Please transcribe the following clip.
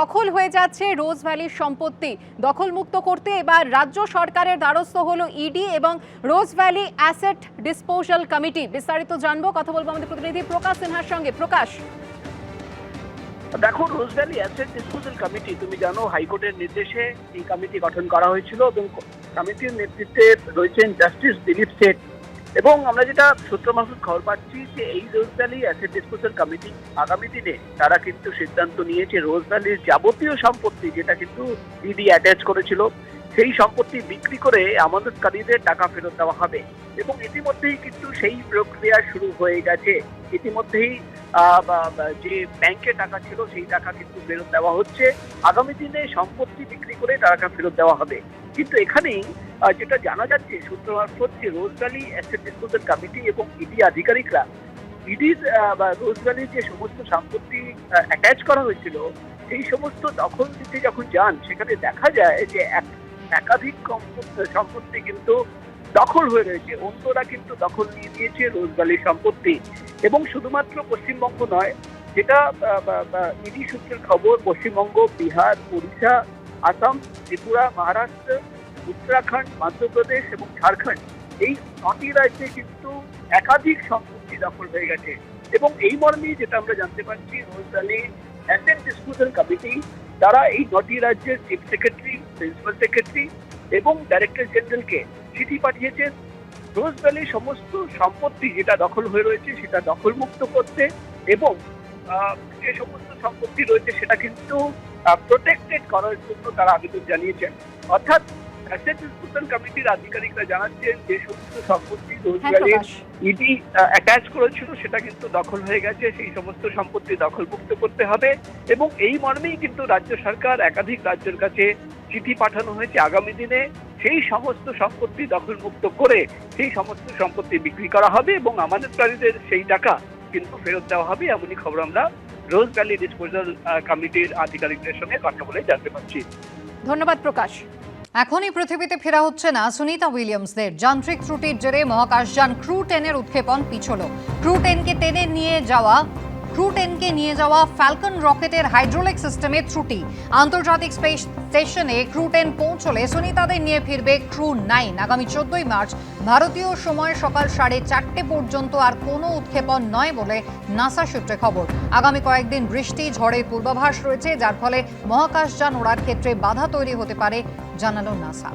দখল হয়ে যাচ্ছে রোজ ভ্যালির সম্পত্তি। দখলমুক্ত করতে এবার রাজ্য সরকারের দ্বারস্থ হলো ইডি এবং Rose Valley asset disposal committee. বিস্তারিত জানব, কথা বলব আমাদের প্রতিনিধি প্রকাশ সিনহার সঙ্গে। প্রকাশ। দেখো, Rose Valley asset disposal committee, তুমি জানো, হাইকোর্টের নির্দেশে এই কমিটি গঠন করা হয়েছিল এবং কমিটির নেতৃত্বে রয়েছেন জাস্টিস দিলীপ শেঠ। এবং আমরা যেটা সূত্র মাসুদ খবর পাচ্ছি যে এই রোজভ্যালি অ্যাসেট ডিসপোজাল কমিটি আগামী দিনে তারা কিন্তু সিদ্ধান্ত নিয়েছে রোজভ্যালির যাবতীয় সম্পত্তি যেটা কিন্তু ইডি অ্যাটাচ করেছিল, সেই সম্পত্তি বিক্রি করে আমানতকারীদের টাকা ফেরত দেওয়া হবে। এবং ইতিমধ্যেই কিন্তু সেই প্রক্রিয়া শুরু হয়ে গেছে। ইতিমধ্যেই যে ব্যাংকে টাকা ছিল সেই টাকা কিন্তু ফেরত দেওয়া হচ্ছে। আগামী দিনে সম্পত্তি বিক্রি করে টাকা ফেরত দেওয়া হবে। কিন্তু এখানেই যেটা জানা যাচ্ছে, সূত্র মারফত যে Rose Valley asset disposal committee এবং ইডি আধিকারিকরা, ইডির বা রোজভ্যালির যে সমস্ত সম্পত্তি অ্যাটাচ করা হয়েছিল, সেই সমস্ত দখল দিতে যখন যান, সেখানে দেখা যায় যে এক- একাধিক সম্পত্তি কিন্তু দখল হয়ে রয়েছে। অন্যরা কিন্তু দখল নিয়ে নিয়েছে রোজভ্যালির সম্পত্তি। এবং শুধুমাত্র পশ্চিমবঙ্গ নয়, যেটা ইডি সূত্রের খবর, পশ্চিমবঙ্গ, বিহার, উড়িষ্যা, আসাম, ত্রিপুরা, মহারাষ্ট্র উত্তরাখণ্ড, মধ্যপ্রদেশ এবং ঝাড়খণ্ড। এই নটি রাজ্যে কিন্তু একাধিক সম্পত্তি দখল হয়ে গেছে। এবং এই মর্মে যেটা আমরা জানতে পারছি রোজভ্যালি অ্যাসেট ডিসপোজাল কমিটি তারা এই নটি রাজ্যের চিফ সেক্রেটারি প্রিন্সিপাল সেক্রেটারি এবং ডাইরেক্টর জেনারেলকে চিঠি পাঠিয়েছেন। রোজ সমস্ত সম্পত্তি যেটা দখল হয়ে রয়েছে, সেটা দখলমুক্ত করতে এবং যে সমস্ত সম্পত্তি রয়েছে সেটা কিন্তু প্রোটেক্টেড করার জন্য তারা আবেদন জানিয়েছেন। অর্থাৎ অ্যাসেট ডিসপোজাল কমিটির আধিকারিকরা জানাচ্ছেন যে সমস্ত সম্পত্তি রোজ হ্যাঁ ভ্যালির প্রকাশ। ইডি অ্যাটাচ করেছিল সেটা কিন্তু দখল হয়ে গেছে। সেই সমস্ত সম্পত্তি দখলমুক্ত করতে হবে। এবং এই মর্মেই কিন্তু রাজ্য সরকার একাধিক রাজ্যের কাছে চিঠি পাঠানো হয়েছে আগামী দিনে। সেই সমস্ত সম্পত্তি দখলমুক্ত করে সেই সমস্ত সম্পত্তি বিক্রি করা হবে এবং আমানতকারীদের সেই টাকা কিন্তু ফেরত দেওয়া হবে। এমনই খবর আমরা রোজ ভ্যালি ডিসপোজাল কমিটির আধিকারিকদের সঙ্গে কথা বলে জানতে পারছি। ধন্যবাদ প্রকাশ। এখনই পৃথিবীতে ফেরা হচ্ছে না সুনিতা উইলিয়ামসদের। যান্ত্রিক ত্রুটির জেরে মহাকাশযান ক্রু টেনের উৎক্ষেপণ পিছল। ক্রু টেনকে টেনে নিয়ে যাওয়া, ক্রু টেনকে নিয়ে যাওয়া ফ্যালকন রকেটের হাইড্রোলিক সিস্টেমে ত্রুটি। আন্তর্জাতিক স্পেস স্টেশনে ক্রু টেন পৌঁছলে সুনিতাদের নিয়ে ফিরবে ক্রু নাইন। আগামী চোদ্দই মার্চ ভারতীয় সময় সকাল সাড়ে চারটে পর্যন্ত আর কোনো উৎক্ষেপণ নয় বলে নাসা সূত্রে খবর। আগামী কয়েকদিন বৃষ্টি, ঝড়ের পূর্বাভাস রয়েছে, যার ফলে মহাকাশযান ওড়ার ক্ষেত্রে বাধা তৈরি হতে পারে জানালো নাসা।